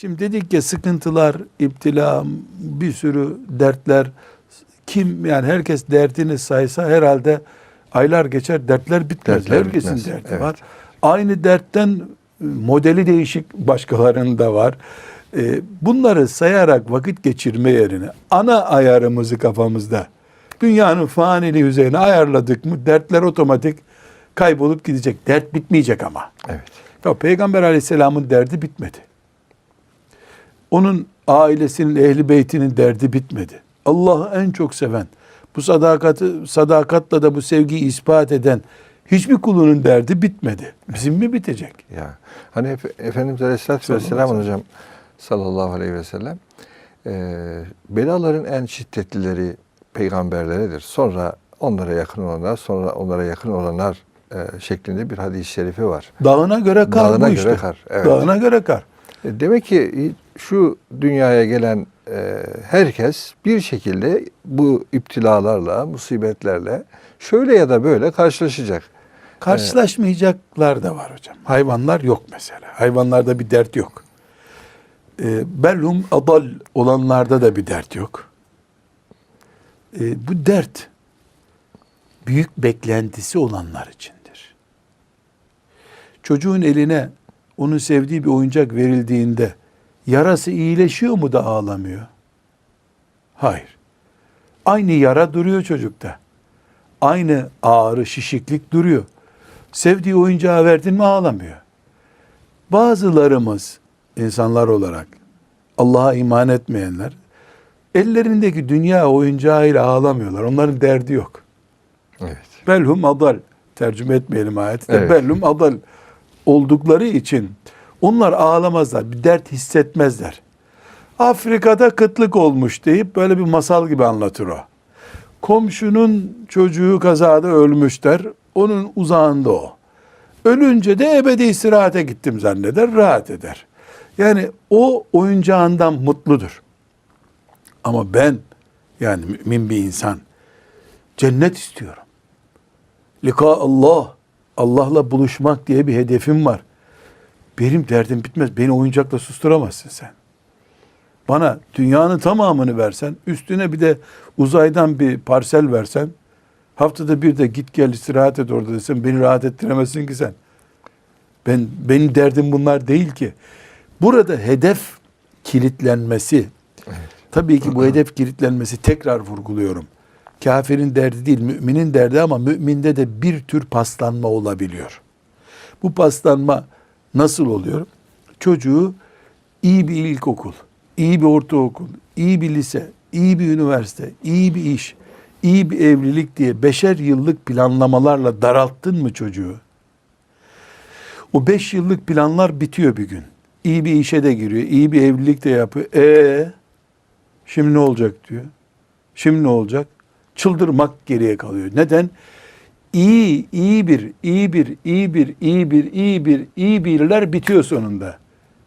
Şimdi dedik ya sıkıntılar, iptila, bir sürü dertler. Kim yani herkes derdini saysa herhalde aylar geçer dertler bitmez. Dertler Herkesin bitmez, derdi evet. var. Aynı dertten e, modeli değişik başkalarında var. E, Bunları sayarak vakit geçirme yerine ana ayarımızı kafamızda dünyanın faniliği üzerine ayarladık mı dertler otomatik kaybolup gidecek. Dert bitmeyecek ama. Evet. Ya Peygamber aleyhisselamın derdi bitmedi. Onun ailesinin, ehli beytinin derdi bitmedi. Allah'ı en çok seven, bu sadakati, sadakatla da bu sevgiyi ispat eden hiçbir kulunun derdi bitmedi. Bizim mi bitecek? Ya hani Efe- Efendimiz Aleyhisselatü Vesselam hocam sallallahu aleyhi ve sellem e, belaların en şiddetlileri peygamberleridir. Sonra onlara yakın olanlar, sonra onlara yakın olanlar e, şeklinde bir hadis-i şerifi var. Dağına göre kar Dağına bu göre işte. kar, evet. Dağına göre kar. E, Demek ki şu dünyaya gelen e, herkes bir şekilde bu iptilalarla, musibetlerle şöyle ya da böyle karşılaşacak. Karşılaşmayacaklar da var hocam. Hayvanlar yok mesela. Hayvanlarda bir dert yok. E, belhum adal olanlarda da bir dert yok. E, bu dert büyük beklentisi olanlar içindir. Çocuğun eline onun sevdiği bir oyuncak verildiğinde yarası iyileşiyor mu da ağlamıyor? Hayır. Aynı yara duruyor çocukta. Aynı ağrı, şişiklik duruyor. Sevdiği oyuncağı verdin mi ağlamıyor. Bazılarımız insanlar olarak Allah'a iman etmeyenler ellerindeki dünya oyuncağıyla ağlamıyorlar. Onların derdi yok. Evet. Belhum adal tercüme etmeyelim ayeti de. Evet. Belhum adal oldukları için onlar ağlamazlar. Bir dert hissetmezler. Afrika'da kıtlık olmuş deyip böyle bir masal gibi anlatır o. Komşunun çocuğu kazada ölmüş der. Onun uzağında o. Ölünce de ebedi istirahate gittim zanneder, rahat eder. Yani o oyuncağından mutludur. Ama ben yani mümin bir insan cennet istiyorum. Lika Allah, Allah'la buluşmak diye bir hedefim var. Benim derdim bitmez. Beni oyuncakla susturamazsın sen. Bana dünyanın tamamını versen, üstüne bir de uzaydan bir parsel versen, haftada bir de git gel istirahat et orada desen beni rahat ettiremezsin ki sen. Ben benim derdim bunlar değil ki. Burada hedef kilitlenmesi. Tabii ki bu hedef kilitlenmesi tekrar vurguluyorum. Kafirin derdi değil, müminin derdi ama müminde de bir tür paslanma olabiliyor. Bu paslanma nasıl oluyor? Çocuğu iyi bir ilkokul, iyi bir ortaokul, iyi bir lise, iyi bir üniversite, iyi bir iş, iyi bir evlilik diye beşer yıllık planlamalarla daralttın mı çocuğu? O beş yıllık planlar bitiyor bir gün. İyi bir işe de giriyor, iyi bir evlilik de yapıyor. E şimdi ne olacak diyor. Şimdi ne olacak? Çıldırmak geriye kalıyor. Neden? İyi, iyi bir, iyi bir, iyi bir, iyi bir, iyi bir, iyi birler bitiyor sonunda.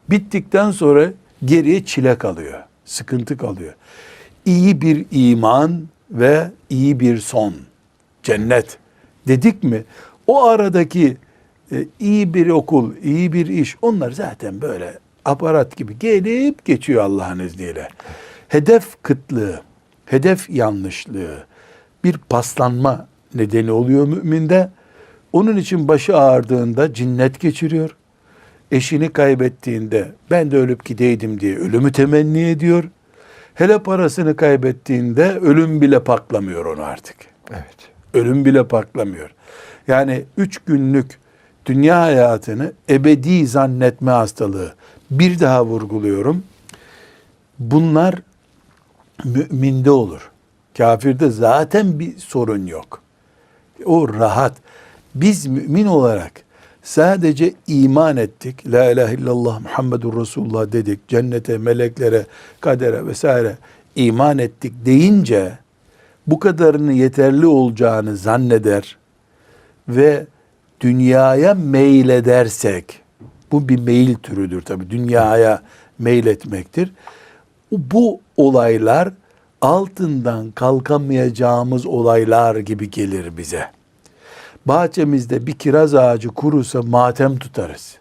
Bittikten sonra geriye çile kalıyor. Sıkıntı kalıyor. İyi bir iman ve iyi bir son. Cennet. Dedik mi? O aradaki e, iyi bir okul, iyi bir iş onlar zaten böyle aparat gibi gelip geçiyor Allah'ın izniyle. Hedef kıtlığı, hedef yanlışlığı, bir paslanma nedeni oluyor müminde. Onun için başı ağrıdığında cinnet geçiriyor. Eşini kaybettiğinde ben de ölüp gideydim diye ölümü temenni ediyor. Hele parasını kaybettiğinde ölüm bile paklamıyor onu artık. Evet. Ölüm bile paklamıyor. Yani üç günlük dünya hayatını ebedi zannetme hastalığı. Bir daha vurguluyorum. Bunlar müminde olur. Kafirde zaten bir sorun yok. O rahat. Biz mümin olarak sadece iman ettik. La ilahe illallah Muhammedur Resulullah dedik. Cennete, meleklere, kadere vesaire iman ettik deyince bu kadarını yeterli olacağını zanneder ve dünyaya meyledersek bu bir meyil türüdür tabi dünyaya meyletmektir. Bu olaylar altından kalkamayacağımız olaylar gibi gelir bize. Bahçemizde bir kiraz ağacı kurusa matem tutarız.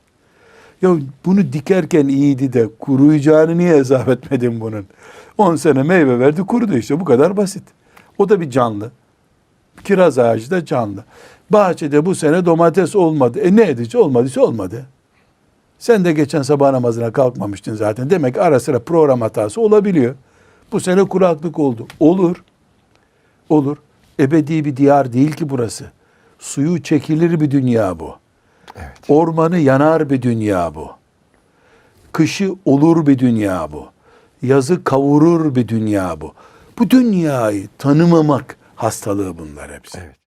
Ya bunu dikerken iyiydi de kuruyacağını niye hesap etmedin bunun? 10 sene meyve verdi kurudu işte bu kadar basit. O da bir canlı. Kiraz ağacı da canlı. Bahçede bu sene domates olmadı. E ne edici olmadıysa olmadı. Sen de geçen sabah namazına kalkmamıştın zaten. Demek ara sıra program hatası olabiliyor. Bu sene kuraklık oldu. Olur. Olur. Ebedi bir diyar değil ki burası. Suyu çekilir bir dünya bu. Evet. Ormanı yanar bir dünya bu. Kışı olur bir dünya bu. Yazı kavurur bir dünya bu. Bu dünyayı tanımamak hastalığı bunlar hepsi. Evet.